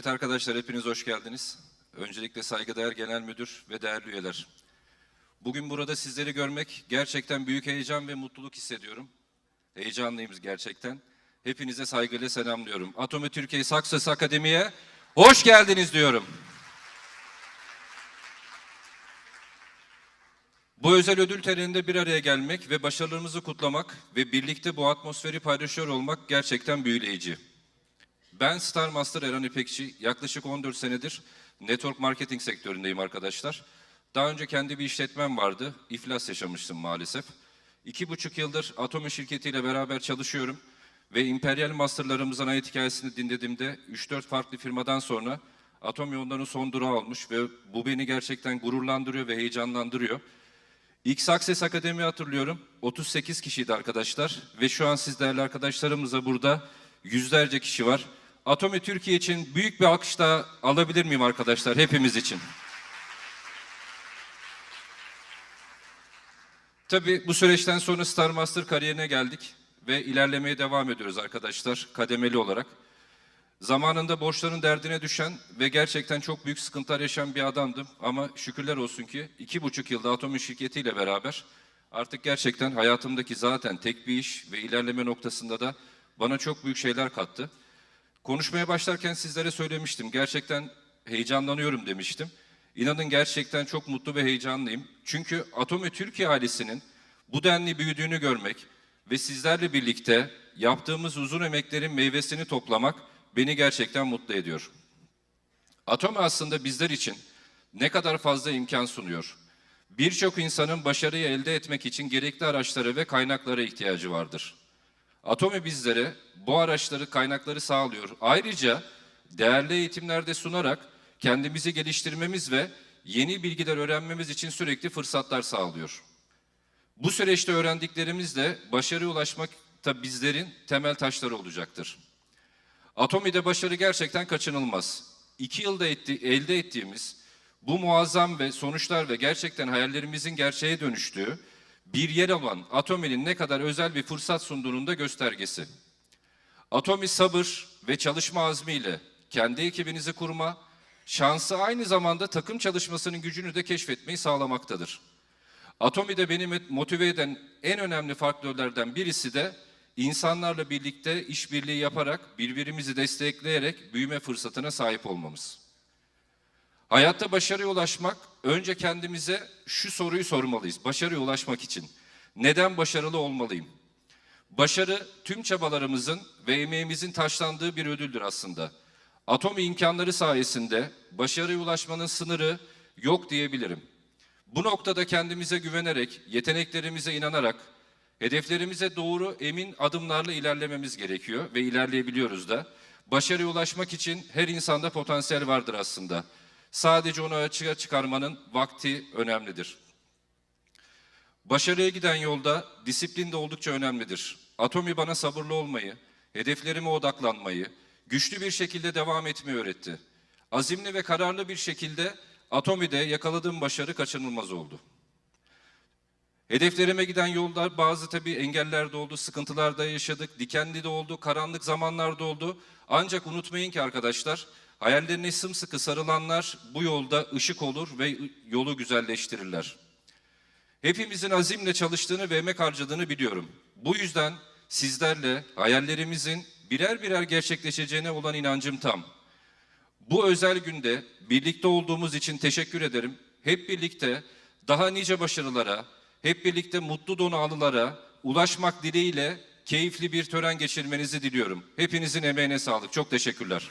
Evet arkadaşlar hepiniz hoş geldiniz. Öncelikle saygıdeğer genel müdür ve değerli üyeler. Bugün burada sizleri görmek gerçekten büyük heyecan ve mutluluk hissediyorum. Heyecanlıyım gerçekten. Hepinize saygıyla selamlıyorum. Atomi Türkiye Saksöz Akademi'ye hoş geldiniz diyorum. Bu özel ödül töreninde bir araya gelmek ve başarılarımızı kutlamak ve birlikte bu atmosferi paylaşıyor olmak gerçekten büyüleyici. Ben Star Master Eren İpekçi. Yaklaşık 14 senedir network marketing sektöründeyim arkadaşlar. Daha önce kendi bir işletmem vardı. İflas yaşamıştım maalesef. İki buçuk yıldır Atomi şirketiyle beraber çalışıyorum. Ve Imperial Master'larımızın hayat hikayesini dinlediğimde 3-4 farklı firmadan sonra Atomi onların son durağı olmuş ve bu beni gerçekten gururlandırıyor ve heyecanlandırıyor. X Access Akademi hatırlıyorum. 38 kişiydi arkadaşlar ve şu an siz değerli arkadaşlarımızla burada yüzlerce kişi var. Atomi Türkiye için büyük bir alkış da alabilir miyim arkadaşlar hepimiz için? Tabii bu süreçten sonra Star Master kariyerine geldik ve ilerlemeye devam ediyoruz arkadaşlar kademeli olarak. Zamanında borçların derdine düşen ve gerçekten çok büyük sıkıntılar yaşayan bir adamdım. Ama şükürler olsun ki iki buçuk yılda Atomi şirketiyle beraber artık gerçekten hayatımdaki zaten tek bir iş ve ilerleme noktasında da bana çok büyük şeyler kattı. Konuşmaya başlarken sizlere söylemiştim. Gerçekten heyecanlanıyorum demiştim. İnanın gerçekten çok mutlu ve heyecanlıyım. Çünkü Atomi Türkiye ailesinin bu denli büyüdüğünü görmek ve sizlerle birlikte yaptığımız uzun emeklerin meyvesini toplamak beni gerçekten mutlu ediyor. Atomi aslında bizler için ne kadar fazla imkan sunuyor. Birçok insanın başarıyı elde etmek için gerekli araçlara ve kaynaklara ihtiyacı vardır. Atomi bizlere bu araçları, kaynakları sağlıyor. Ayrıca değerli eğitimlerde sunarak kendimizi geliştirmemiz ve yeni bilgiler öğrenmemiz için sürekli fırsatlar sağlıyor. Bu süreçte öğrendiklerimizle başarıya ulaşmak da bizlerin temel taşları olacaktır. Atomi'de başarı gerçekten kaçınılmaz. İki yılda etti, elde ettiğimiz bu muazzam ve sonuçlar ve gerçekten hayallerimizin gerçeğe dönüştüğü bir yer olan Atomi'nin ne kadar özel bir fırsat sunduğunun da göstergesi. Atomi sabır ve çalışma azmiyle kendi ekibinizi kurma, şansı aynı zamanda takım çalışmasının gücünü de keşfetmeyi sağlamaktadır. Atomi'de beni motive eden en önemli faktörlerden birisi de insanlarla birlikte işbirliği yaparak, birbirimizi destekleyerek büyüme fırsatına sahip olmamız. Hayatta başarıya ulaşmak, önce kendimize şu soruyu sormalıyız. Başarıya ulaşmak için neden başarılı olmalıyım? Başarı tüm çabalarımızın ve emeğimizin taşlandığı bir ödüldür aslında. Atomi imkanları sayesinde başarıya ulaşmanın sınırı yok diyebilirim. Bu noktada kendimize güvenerek, yeteneklerimize inanarak, hedeflerimize doğru emin adımlarla ilerlememiz gerekiyor ve ilerleyebiliyoruz da. Başarıya ulaşmak için her insanda potansiyel vardır aslında. Sadece onu açığa çıkarmanın vakti önemlidir. Başarıya giden yolda disiplin de oldukça önemlidir. Atomi bana sabırlı olmayı, hedeflerime odaklanmayı, güçlü bir şekilde devam etmeyi öğretti. Azimli ve kararlı bir şekilde Atomi'de yakaladığım başarı kaçınılmaz oldu. Hedeflerime giden yolda bazı tabii engeller de oldu, sıkıntılar da yaşadık, dikenli de oldu, karanlık zamanlar da oldu. Ancak unutmayın ki arkadaşlar, hayallerine sımsıkı sarılanlar bu yolda ışık olur ve yolu güzelleştirirler. Hepimizin azimle çalıştığını ve emek harcadığını biliyorum. Bu yüzden sizlerle hayallerimizin birer birer gerçekleşeceğine olan inancım tam. Bu özel günde birlikte olduğumuz için teşekkür ederim. Hep birlikte daha nice başarılara, hep birlikte mutlu donu ulaşmak dileğiyle keyifli bir tören geçirmenizi diliyorum. Hepinizin emeğine sağlık. Çok teşekkürler.